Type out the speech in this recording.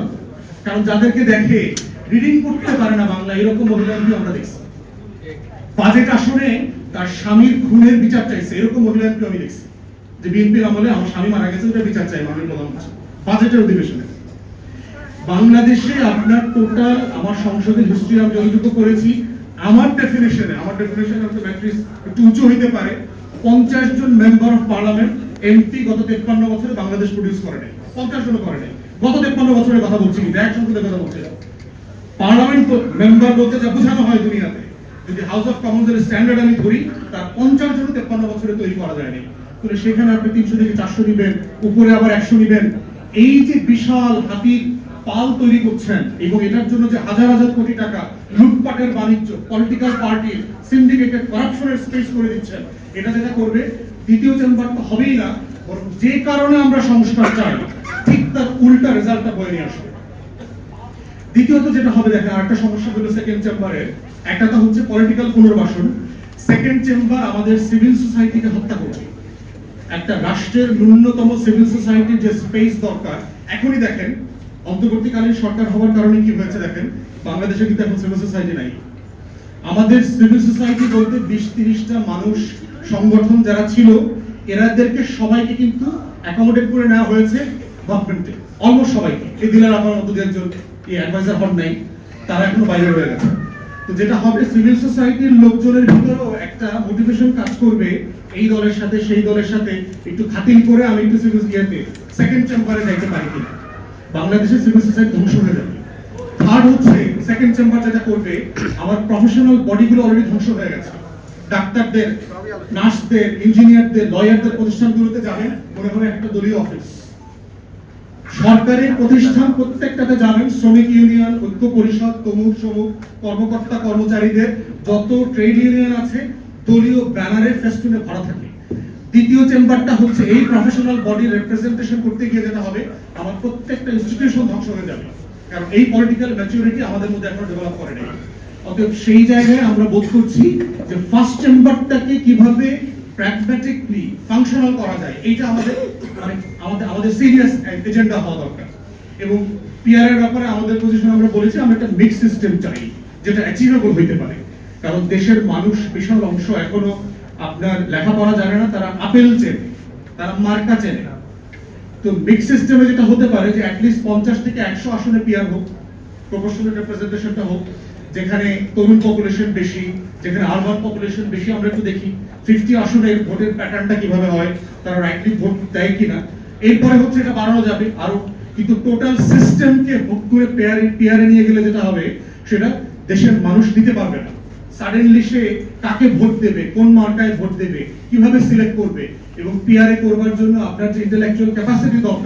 হচ্ছে। কারণ যাদেরকে দেখে রিডিং করতে পারে না বাংলা, এরকম মহিলাকে আমরা দেখছি। বাজেট আসনে তার স্বামীর খুনের বিচার চাইছে, এরকম মহিলাকে আমি দেখছি। যে বিএনপির আমলে আমার স্বামী মারা গেছে ওটা বিচার চাই মাননীয় প্রধানমন্ত্রী বাজেটের অধিবেশনে। বাংলাদেশে আপনার টোটাল আমার সংসদের হিস্ট্রি আমি যতটুকু করেছি, আমার ডেফিনেশনে আমার ডেফিনেশন দ্য ম্যাট্রিক্স একটু উঁচু হইতে পারে, পঞ্চাশ জন মেম্বার অফ পার্লামেন্ট এমপি গত তেপ্পান্ন বছরে বাংলাদেশ প্রডিউস করে নাই। পঞ্চাশ জন করে নাই। গত তেপ্পান্ন বছরের কথা বলছি সংসদের কথা বলছি পার্লামেন্ট মেম্বার বলতে যা বোঝানো হয় দুনিয়াতে, যদি হাউস অফ কমন্স এর স্ট্যান্ডার্ড আমি ধরি, তার পঞ্চাশ জন তেপ্পান্ন বছরে তৈরি করা যায়নি। তাহলে সেখানে আপনি তিনশো থেকে চারশো উপরে আবার একশো এই যে বিশাল হাতির পাল তৈরি করছেন, এবং এটার জন্য যে হাজার হাজার কোটি টাকা লুটপাটের বাণিজ্য পলিটিক্যাল পার্টি সিন্ডিকেটেড করাপশনের স্পেস করে দিচ্ছেন, এটা যেটা করবে, দ্বিতীয় চেম্বার তো হবেই না যে কারণে আমরা সংস্কার চাই তার উল্টা রেজাল্টটা বয়ে নিয়ে আসবে। দ্বিতীয়ত যেটা হবে, দেখেন আরেকটা সমস্যা হলো সেকেন্ড চেম্বারে একটা তো হচ্ছে পলিটিক্যাল পুনর্বাসন। সেকেন্ড চেম্বার আমাদের সিভিল সোসাইটিকে হত্যা করবে। একটা রাষ্ট্রের ন্যূনতম সিভিল সোসাইটির যে স্পেস দরকার, এখনই দেখেন, অন্তর্বর্তীকালীন সরকার হওয়ার কারণে কি হয়েছে দেখেন, বাংলাদেশে কিন্তু এখন সিভিল সোসাইটি নাই। আমাদের সিভিল সোসাইটি বলতে বিশ তিরিশটা মানুষ, সংগঠন যারা ছিল, এরাদেরকে সবাইকে কিন্তু অ্যাকোমোডেট করে নেওয়া হয়েছে। গভর্নমেন্টে। অলমোস্ট সবাইকে। এই দিলার আমার মতো একজন অ্যাডভাইজার হন নাই, তারা এখনও বাইরে রয়ে গেছে। তো যেটা হবে সিভিল সোসাইটির লোকজনের ভিতরেও একটা মোটিভেশন কাজ করবে, এই দলের সাথে, সেই দলের সাথে একটু খাতির করে আমি একটু সিভিল সেকেন্ড চেম্বারে যাইতে পারি কিনা। বাংলাদেশের সিভিল সোসাইটি ধ্বংস হয়ে যাবে। থার্ড হচ্ছে সেকেন্ড চেম্বার যেটা করবে, আমার প্রফেশনাল বডিগুলো অলরেডি ধ্বংস হয়ে গেছে। ডাক্তারদের, নার্সদের ইঞ্জিনিয়ারদের লয়ারদের প্রতিষ্ঠানগুলোতে যাবেন মনে হয় একটা দলীয় অফিস সরকারি প্রতিষ্ঠান প্রত্যেকটাতে যাবেন শ্রমিক ইউনিয়ন, ঐক্য পরিষদ, তমুক, সমুক, কর্মকর্তা, কর্মচারীদের যত ট্রেড ইউনিয়ন আছে, দলীয় ব্যানারের ফেস্টুনে ভরা থাকে। দ্বিতীয় চেম্বারটা হচ্ছে এই প্রফেশনাল বডি রিপ্রেজেন্টেশন করতে গিয়ে যেটা হবে, আমার প্রত্যেকটা ইনস্টিটিউশন ধ্বংস হয়ে যাবে। কারণ এই পলিটিক্যাল ম্যাচুরিটি আমাদের মধ্যে এখনও ডেভেলপ করে নেই। অতএব সেই জায়গায় আমরা বোধ করছি যে ফার্স্ট চেম্বারটাকে কীভাবে প্র্যাগম্যাটিকলি ফাংশনাল করা যায়, এইটা আমাদের মানে আমাদের আমাদের সিরিয়াস এজেন্ডা হওয়া দরকার। এবং পিআর এর ব্যাপারে আমাদের পজিশন আমরা বলেছি, আমরা একটা মিক্স সিস্টেম চাই, যেটা অ্যাচিভেবল হইতে পারে। কারণ দেশের মানুষ বিশাল অংশ এখনও আপনার লেখাপড়া জানে না, তারা আপেল চেনে, তারা মার্কা চেনে না। তো মিক্স সিস্টেমে যেটা হতে পারে যে অ্যাটলিস্ট পঞ্চাশ থেকে একশো আসনে পিয়ার হোক প্রপোর্শনাল রিপ্রেজেন্টেশনটা হোক যেখানে তরুণ পপুলেশন বেশি, যেখানে আরবান পপুলেশন বেশি, আমরা একটু দেখি ফিফটি আসনের ভোটের প্যাটার্নটা কীভাবে হয়, তারা রাইটলি ভোট দেয় কিনা। এরপরে হচ্ছে এটা বাড়ানো যাবে আরও, কিন্তু টোটাল সিস্টেমকে ভোট করে পেয়ারে পিয়ারে নিয়ে গেলে যেটা হবে, সেটা দেশের মানুষ দিতে পারবে না। সাডেনলি সে কাকে ভোট দেবে, কোন মার্কায় ভোট দেবে, কীভাবে সিলেক্ট করবে, এবং পিআরএ করবার জন্য আপনার যে ইন্টেলেকচুয়াল ক্যাপাসিটি দরকার।